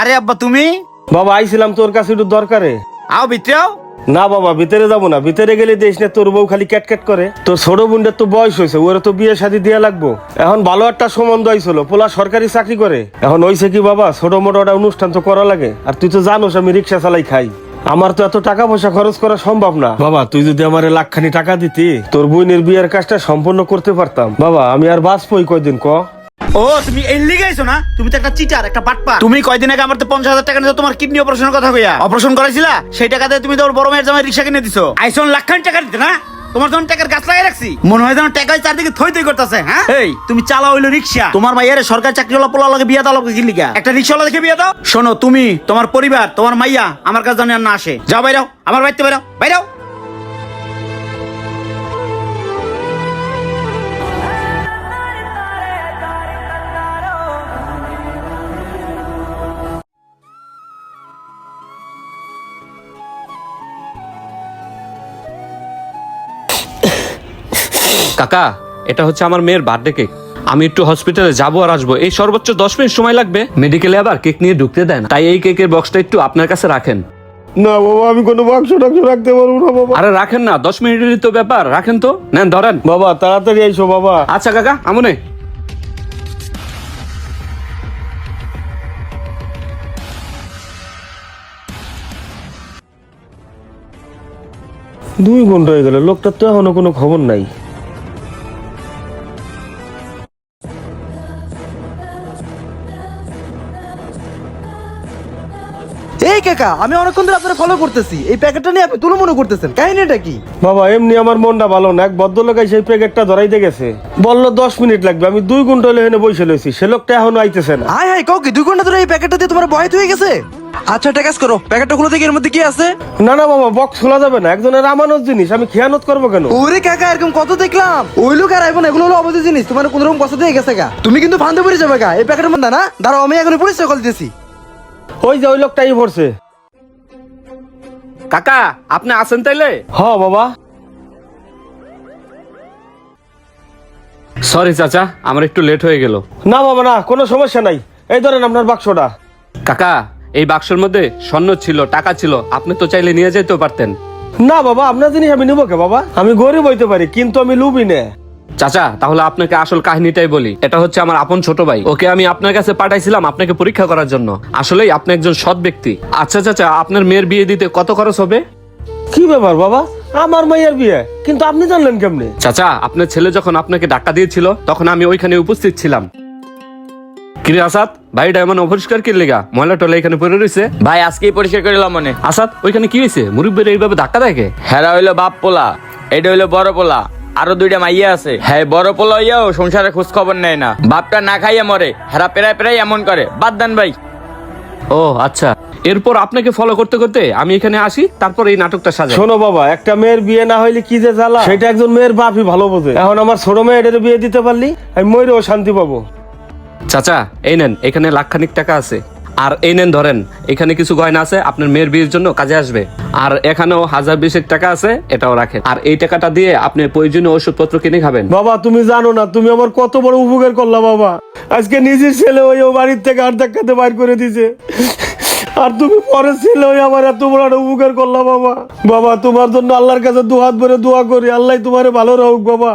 আরে আব্বা তুমি? বাবা আইছিলাম তোর কাছে একটু দরকারে। আও ভিতরেও? না বাবা ভিতরে যাব না। ভিতরে গেলে দেশ না তোর বউ খালি ক্যাট করে। তোর ছোট বোনটার তো বয়স হয়েছে ওরা তো বিয়ে শাদী দিয়ে লাগবো। এখন ভালো একটা সম্বন্ধ আইছিল পোলা সরকারি চাকরি করে। এখন হইছে কি বাবা ছোট মোটো একটা অনুষ্ঠান তো করা লাগে। আর তুই তো জানোস আমি রিক্সা চালাই খাই। আমার তো এত টাকা পয়সা খরচ করা সম্ভব না। বাবা তুই যদি আমার লাখখানি টাকা দিতি তোর বোনের বিয়ের কাজটা সম্পূর্ণ করতে পারতাম। বাবা আমি আর বাঁচবই কয়দিন ক? ও তুমি এই লিগে আইছো না? তুমি তো একটা চিটার একটা বাটপা। তুমি কয়দিন আগে আমার তো পঞ্চাশ হাজার টাকা নিয়ে তোমার কিডনি অপারেশনের কথা কইয়া। অপারেশন করাইছিলা? সেই টাকাতে তুমি তোর বড় মেয়ের জামাই রিক্সা কিনে দিছো। আইসন লাখখান টাকা দিতে না? তোমার যখন টাকার গাছ লাগাই রাখছি। মনে হয় যেন টাকায় চারদিকে থই থই করতেছে হ্যাঁ? এই তুমি চালা হইল রিক্সা। তোমার মাইয়ারে সরকারি চাকরিওয়ালা পোলা লাগে বিয়া দাও কি লিগা? একটা রিক্সাওয়ালা দেখে বিয়া দাও। শোনো তুমি তোমার পরিবার তোমার মাইয়া আমার কাছে জানি আর না আসে। যাও বাইরাও আমার বাড়িতে বাইরাও বাইরাও কাকা এটা হচ্ছে আমার মেয়ের বার্থডে কেক আমি একটু হসপিটালে যাব আর আসব। এই সর্বোচ্চ দশ মিনিট সময় লাগবে। মেডিকেলে আবার কেক নিয়ে ঢুকতে দেন। তাই এই কেকের বক্সটা একটু আপনার কাছে রাখেন। না বাবা আমি কোনো বাক্স টাক্স রাখতে পারব না বাবা। আরে রাখেন না দশ মিনিটেরই তো ব্যাপার। রাখেন তো। নেন ধরেন। বাবা তাড়াতাড়ি আইসো বাবা। আচ্ছা কাকা আমনে। দুই ঘণ্টা হয়ে গেল লোকটার তো এখনও কোনো খবর নাই। এই কাকা আমি অনেকক্ষণ ধরে আপনারা ফলো করতেছি। এই প্যাকেটটা নিয়ে আপনি তুলো মনে করতেছেন। কাহিনীটা কি? বাবা এমনি আমার মনটা ভালো না। এক ভদ্রলোক প্যাকেটটা ধরাইতে গেছে। বলল দশ মিনিট লাগবে। আমি দুই ঘণ্টা হলে এখানে বসে লইছি সে লোকটা এখনও আইতেছে না। হাই হাই কাউকে? দুই ঘণ্টা ধরে এই প্যাকেটটা দিয়ে তোমার বয়স হয়ে গেছে? আচ্ছা একটা কাজ করো। প্যাকেটটা খুলে দেখি এর মধ্যে কি আছে। না না বাবা বক্স খোলা যাবে না। একজনের আমানত জিনিস। আমি খেয়ানত করব কেন? ওরে কাকা এরকম কত দেখলাম। ওই লোক আর আইফোন এগুলো হলো অবৈধ জিনিস। তোমার কোন রকম কষ্ট দিয়ে গেছে গা। তুমি কিন্তু ফান্দে পড়ে যাবে গা। এই প্যাকেটের মধ্যে না? দাঁড়াও আমি এখন পুলিশ কল দিতেছি। ওই যে ওই লোকটাই পড়ছে। কাকা আপনি আছেন তাইলে? হ বাবা। সরি চাচা আমার একটু লেট হয়ে গেল। না বাবা না কোনো সমস্যা নাই। এই ধরেন আপনার বাক্সটা। কাকা এই বাক্সের মধ্যে স্বর্ণ ছিল টাকা ছিল আপনি তো চাইলে নিয়ে যেতেও পারতেন। না বাবা আপনার জিনিস আমি নিবো কে বাবা? আমি গরিব হইতে পারি কিন্তু আমি লুবি না। চাচা তাহলে আপনাকে আসল কাহিনীটাই বলি। এটা হচ্ছে আমার আপন ছোট ভাই। ওকে আমি আপনার কাছে পাঠাইছিলাম আপনাকে পরীক্ষা করার জন্য। আসলেই আপনি একজন সৎ ব্যক্তি। আচ্ছা চাচা আপনার মেয়ের বিয়ে দিতে কত খরচ হবে? কি ব্যাপার বাবা? আমার মাইয়ের বিয়ে। কিন্তু আপনি জানলেন কেমনে? চাচা আপনার ছেলে যখন আপনাকে ডাক্কা দিয়েছিল তখন আমি ওইখানে উপস্থিত ছিলাম। কিরে আসাদ ভাইটা এমন অপরিষ্কার কি লেগা? ময়লা টলা এখানে পড়ে রয়েছে? ভাই আজকেই পরিষ্কার করিলাম মনে। আসাদ ওইখানে কি হয়েছে? মুরব্বীর এইভাবে ধাক্কা দেখে হেরা হইল বাপ পোলা এটা হইল বড় পোলা। আরও দুইটা মাইয়া আছে। হ্যাঁ বড় পোলা হইয়াও সংসারে খোঁজ খবর নেয় না। বাপটা না খাইয়া মরে হেরা পেরায় পেরায় এমন করে। বাদ দেন ভাই। ও আচ্ছা। এরপর আপনাকে ফলো করতে করতে আমি এখানে আসি তারপর এই নাটকটা সাজাই শোনো বাবা একটা মেয়ের বিয়ে না হইলে কি যে জ্বালা। সেটা একজন মেয়ের বাপই ভালো বোঝে। এখন আমার ছোট মেয়েদের বিয়ে দিতে পারলি আমি ময়ূরেও শান্তি পাবো। চাচা এই নেন এখানে লাখখানিক টাকা আছে। আর এই নেন ধরেন, এখানে কিছু গয়না আছে, আপনার মেয়ের বিয়ের জন্য কাজে আসবে। আর এখানেও হাজার বিশেক টাকা আছে, এটাও রাখেন। আর এই টাকাটা দিয়ে আপনি প্রয়োজনীয় ওষুধপত্র কিনে খাবেন। বাবা, তুমি জানো না, তুমি আমার কত বড় উপকার করলা বাবা। আজকে নিজের ছেলে ওই বাড়ির থেকে আর ধাক্কাতে বাইর করে দিছে আর তুমি পরের ছেলে ওই আমার এত বড় উপকার করলা বাবা। বাবা, তোমার জন্য আল্লাহর কাছে দুহাত ভরে দোয়া করি, আল্লাহ তোমারে ভালো রাখুক বাবা।